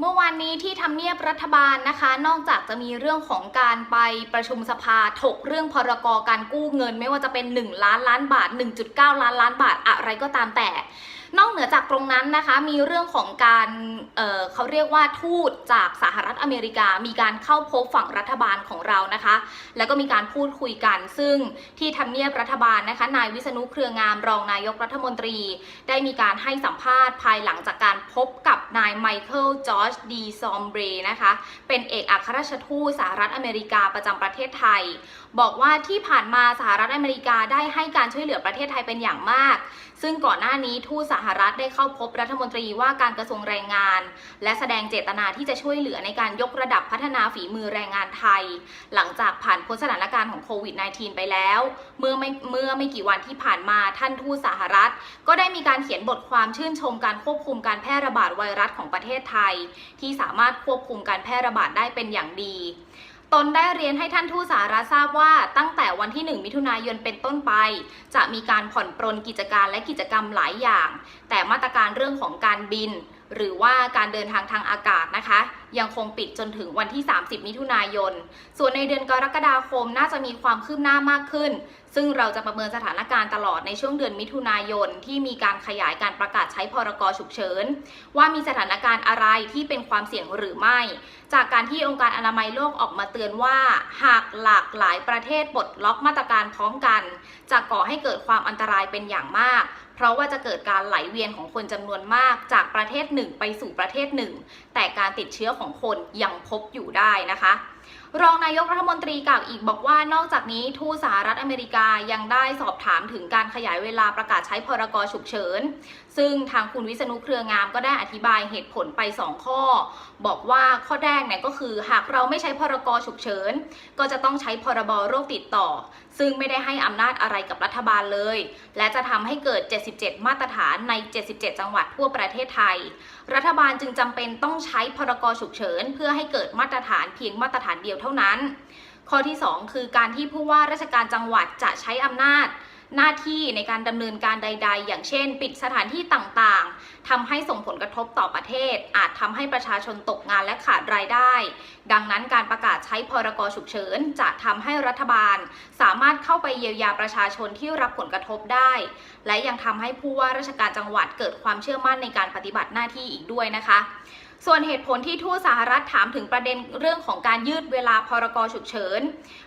เมื่อวานนี้ที่ทำเนียบรัฐบาลนะคะ นอกจากจะมีเรื่องของการไปประชุมสภาถกเรื่องพรกการกู้เงิน ไม่ว่าจะเป็น 1 ล้านล้านบาท 1.9 ล้านล้านบาทอะไรก็ตามแต่ นอกเหนือจากตรงนั้นนะคะ มีเรื่องของการเเขาเรียกว่าทูตจากสหรัฐอเมริกา มีการเข้าพบฝั่งรัฐบาลของเรานะคะ แล้วก็มีการพูดคุยกัน ซึ่งที่ทำเนียบรัฐบาลนะคะ นายวิษณุเครืองามรองนายกรัฐมนตรี ได้มีการให้สัมภาษณ์ภายหลังจากการพบกับนายไมเคิลจออชดีซอมเบรนะคะ เป็นเอกอัครราชทูตสหรัฐอเมริกาประจำประเทศไทย บอกว่าที่ผ่านมาสหรัฐอเมริกาได้ให้การช่วยเหลือประเทศไทยเป็นอย่างมาก ซึ่งก่อนหน้านี้ทูตสหรัฐได้เข้าพบรัฐมนตรีว่าการกระทรวงแรงงาน และแสดงเจตนาที่จะช่วยเหลือในการยกระดับพัฒนาฝีมือแรงงานไทย หลังจากผ่านพ้นสถานการณ์ของโควิด -19 ไปแล้ว เมื่อไม่เมื่อไม่กี่วันที่ผ่านมาท่านทูตสหรัฐ ก็ได้มีการเขียนบทความชื่นชมการควบคุมการแพร่ระบาดไวรัสของประเทศไทย ที่สามารถควบคุมการแพร่ระบาดได้เป็นอย่างดี ตนได้เรียนให้ท่านทูตสหรัฐทราบว่าตั้งแต่วันที่ 1 มิถุนายนเป็นต้นไป จะมีการผ่อนปรนกิจการและกิจกรรมหลายอย่าง แต่มาตรการเรื่องของการบิน หรือว่าการเดินทางทางอากาศนะคะ ยังคงปิดจนถึงวันที่ 30 มิถุนายน ส่วนในเดือนกรกฎาคมน่าจะมีความคืบหน้ามากขึ้น ซึ่งเราจะประเมินสถานการณ์ตลอดในช่วงเดือนมิถุนายน ที่มีการขยายการประกาศใช้พรกฉุกเฉิน ว่ามีสถานการณ์อะไรที่เป็นความเสี่ยงหรือไม่ จากการที่องค์การอนามัยโลกออกมาเตือนว่า หากหลากหลายประเทศปลดล็อกมาตรการพร้อมกัน จะก่อให้เกิดความอันตรายเป็นอย่างมากเพราะว่าจะเกิดการไหลเวียนของคนจำนวนมากจากประเทศหนึ่งไปสู่ประเทศหนึ่ง แต่การติดเชื้อของคนยังพบอยู่ได้นะคะ รองนายกรัฐมนตรีกล่าวอีกบอกว่านอกจากนี้ทูตสหรัฐอเมริกายังได้สอบถามถึงการขยายเวลาประกาศใช้พรกฉุกเฉิน ซึ่งทางคุณวิษณุเครืองามก็ได้อธิบายเหตุผลไป 2 ข้อ บอกว่าข้อแรกเนี่ยก็คือหากเราไม่ใช้พรกฉุกเฉิน ก็จะต้องใช้พรบโรคติดต่อ ซึ่งไม่ได้ให้อำนาจอะไรกับรัฐบาลเลย และจะทำให้เกิด 77 มาตรฐานใน 77 จังหวัดทั่วประเทศไทย รัฐบาลจึงจำเป็นต้องใช้พรกฉุกเฉิน เพื่อให้เกิดมาตรฐานเพียงมาตรฐานานเดียวเท่านั้น ข้อที่ 2 คือการที่ผู้ว่าราชการจังหวัดจะใช้อำนาจ หน้าที่ในการดำเนินการใด ๆ อย่างเช่น ปิดสถานที่ต่างๆทำให้ส่งผลกระทบต่อประเทศ อาจทำให้ประชาชนตกงานและขาดรายได้ ดังนั้นการประกาศใช้พรกฉุกเฉินจะทำให้รัฐบาล สามารถเข้าไปเยียวยาประชาชนที่รับผลกระทบได้ และยังทำให้ผู้ว่าราชการจังหวัดเกิดความเชื่อมั่นในการปฏิบัติหน้าที่อีกด้วยนะคะ ส่วนเหตุผลที่ทูตสหรัฐถามถึงประเด็นเรื่องของการยืดเวลาพรกฉุกเฉิน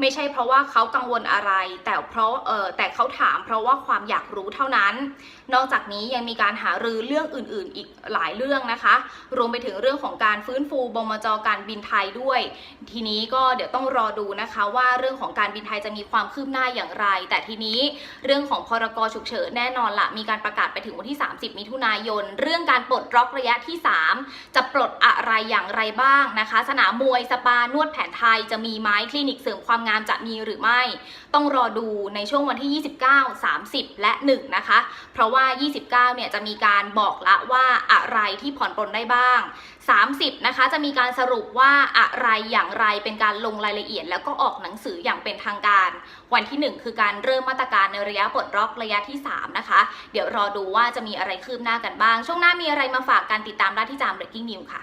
ไม่ใช่เพราะว่าเขากังวลอะไร แต่เพราะเออแต่เขาถามเพราะว่าความอยากรู้เท่านั้น นอกจากนี้ยังมีการหารือเรื่องอื่น ๆ อีกหลายเรื่องนะคะ รวมไปถึงเรื่องของการฟื้นฟูบมจการบินไทยด้วย ทีนี้ก็เดี๋ยวต้องรอดูนะคะว่าเรื่องของการบินไทยจะมีความคืบหน้าอย่างไร แต่ทีนี้เรื่องของพรกฉุกเฉินแน่นอนละมีการประกาศไปถึงวันที่ 30 มิถุนายน เรื่องการปลดล็อกระยะที่ 3 จะปลดอะไรอย่างไรบ้างนะคะ สนามมวยสปานวดแผนไทยจะมีไหมคลินิกเสริมความงามจะมีหรือไม่ต้องรอดูในช่วงวันที่ 29 30 และ 1 นะคะ เพราะว่า 29 เนี่ยจะมีการบอกละว่าอะไรที่ผ่อนปลนได้บ้าง 30 นะคะ จะมีการสรุปว่าอะไรอย่างไรเป็นการลงรายละเอียด แล้วก็ออกหนังสืออย่างเป็นทางการ วันที่ 1 คือการเริ่มมาตรการในระยะปลดล็อกระยะที่ 3 นะคะ เดี๋ยวรอดูว่าจะมีอะไรคืบหน้ากันบ้าง ช่วงหน้ามีอะไรมาฝากการติดตามได้ที่จาม breaking news ค่ะ